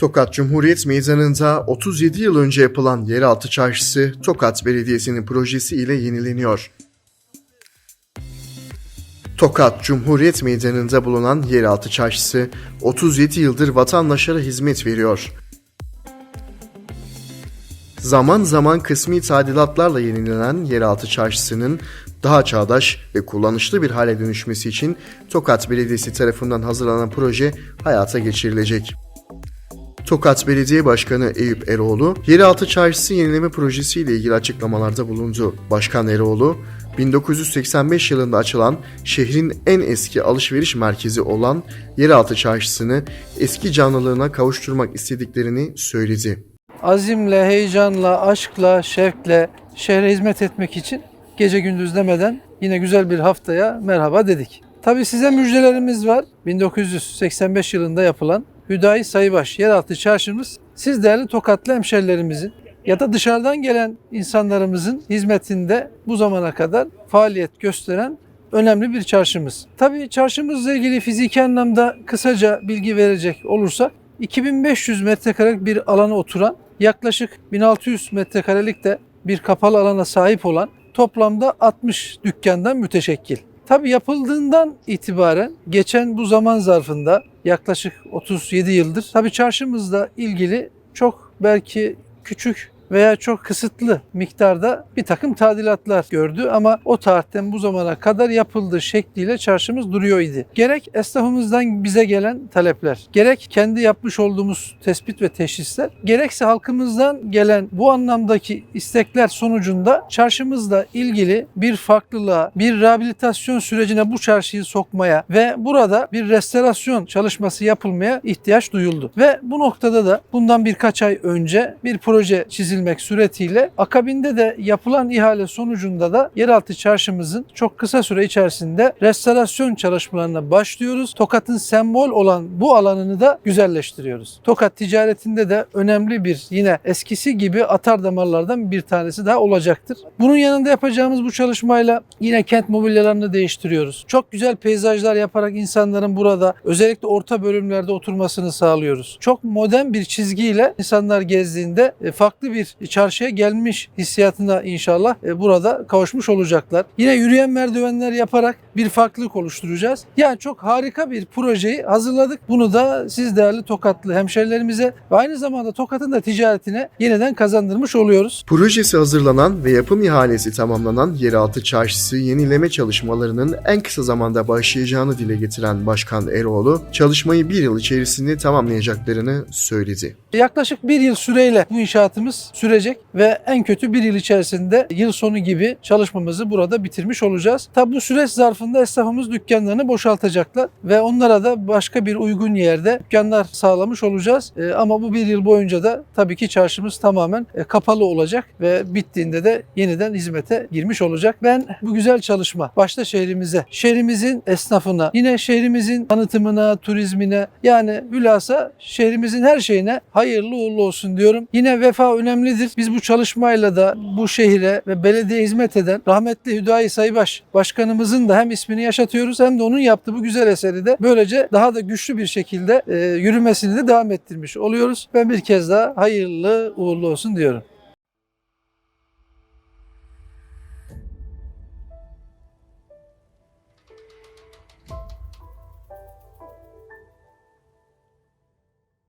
Tokat Cumhuriyet Meydanı'nda 37 yıl önce yapılan yeraltı çarşısı Tokat Belediyesi'nin projesi ile yenileniyor. Tokat Cumhuriyet Meydanı'nda bulunan yeraltı çarşısı 37 yıldır vatandaşlara hizmet veriyor. Zaman zaman kısmi tadilatlarla yenilenen yeraltı çarşısının daha çağdaş ve kullanışlı bir hale dönüşmesi için Tokat Belediyesi tarafından hazırlanan proje hayata geçirilecek. Tokat Belediye Başkanı Eyüp Eroğlu, yeraltı çarşısı yenileme projesi ile ilgili açıklamalarda bulundu. Başkan Eroğlu, 1985 yılında açılan şehrin en eski alışveriş merkezi olan yeraltı çarşısını eski canlılığına kavuşturmak istediklerini söyledi. azimle, heyecanla, aşkla, şevkle şehre hizmet etmek için gece gündüz demeden yine güzel bir haftaya merhaba dedik. Tabii size müjdelerimiz var. 1985 yılında yapılan Hüdayi Sayıbaş yeraltı çarşımız siz değerli Tokatlı hemşerilerimizin ya da dışarıdan gelen insanlarımızın hizmetinde bu zamana kadar faaliyet gösteren önemli bir çarşımız. Tabii çarşımızla ilgili fiziki anlamda kısaca bilgi verecek olursak 2500 metrekarelik bir alana oturan yaklaşık 1600 metrekarelik de bir kapalı alana sahip olan toplamda 60 dükkandan müteşekkil. Tabi yapıldığından itibaren geçen bu zaman zarfında yaklaşık 37 yıldır tabi çarşımızla ilgili çok belki küçük veya çok kısıtlı miktarda bir takım tadilatlar gördü ama o tarihten bu zamana kadar yapıldığı şekliyle çarşımız duruyor idi. Gerek esnafımızdan bize gelen talepler, gerek kendi yapmış olduğumuz tespit ve teşhisler, gerekse halkımızdan gelen bu anlamdaki istekler sonucunda çarşımızla ilgili bir farklılığa, bir rehabilitasyon sürecine bu çarşıyı sokmaya ve burada bir restorasyon çalışması yapılmaya ihtiyaç duyuldu. Ve bu noktada da bundan birkaç ay önce bir proje çizilmek suretiyle akabinde de yapılan ihale sonucunda da yeraltı çarşımızın çok kısa süre içerisinde restorasyon çalışmalarına başlıyoruz. Tokat'ın sembol olan bu alanını da güzelleştiriyoruz. Tokat ticaretinde de önemli bir yine eskisi gibi atar damarlardan bir tanesi daha olacaktır. Bunun yanında yapacağımız bu çalışmayla yine kent mobilyalarını değiştiriyoruz. Çok güzel peyzajlar yaparak insanların burada özellikle orta bölümlerde oturmasını sağlıyoruz. Çok modern bir çizgiyle insanlar gezdiğinde e, farklı bir çarşıya gelmiş hissiyatına inşallah e, burada kavuşmuş olacaklar. Yine yürüyen merdivenler yaparak bir farklılık oluşturacağız. Yani çok harika bir projeyi hazırladık. Bunu da siz değerli Tokatlı hemşerilerimize ve aynı zamanda Tokat'ın da ticaretine yeniden kazandırmış oluyoruz. Projesi hazırlanan ve yapım ihalesi tamamlanan yeraltı çarşısı yenileme çalışmalarının en kısa zamanda başlayacağını dile getiren Başkan Eroğlu, çalışmayı bir yıl içerisinde tamamlayacaklarını söyledi. Yaklaşık bir yıl süreyle bu inşaatımız sürecek ve en kötü bir yıl içerisinde yıl sonu gibi çalışmamızı burada bitirmiş olacağız. Tabi bu süreç zarfında esnafımız dükkanlarını boşaltacaklar ve onlara da başka bir uygun yerde dükkanlar sağlamış olacağız. E, ama bu bir yıl boyunca da tabii ki çarşımız tamamen e, kapalı olacak ve bittiğinde de yeniden hizmete girmiş olacak. Ben bu güzel çalışma başta şehrimize, şehrimizin esnafına, yine şehrimizin tanıtımına, turizmine yani hülasa şehrimizin her şeyine hayırlı uğurlu olsun diyorum. Yine vefa önemlidir. Biz bu çalışmayla da bu şehire ve belediye hizmet eden rahmetli Hüdayi Saybaş başkanımızın da hem ismini yaşatıyoruz hem de onun yaptığı bu güzel eseri de böylece daha da güçlü bir şekilde e, yürümesini de devam ettirmiş oluyoruz. Ben bir kez daha hayırlı uğurlu olsun diyorum.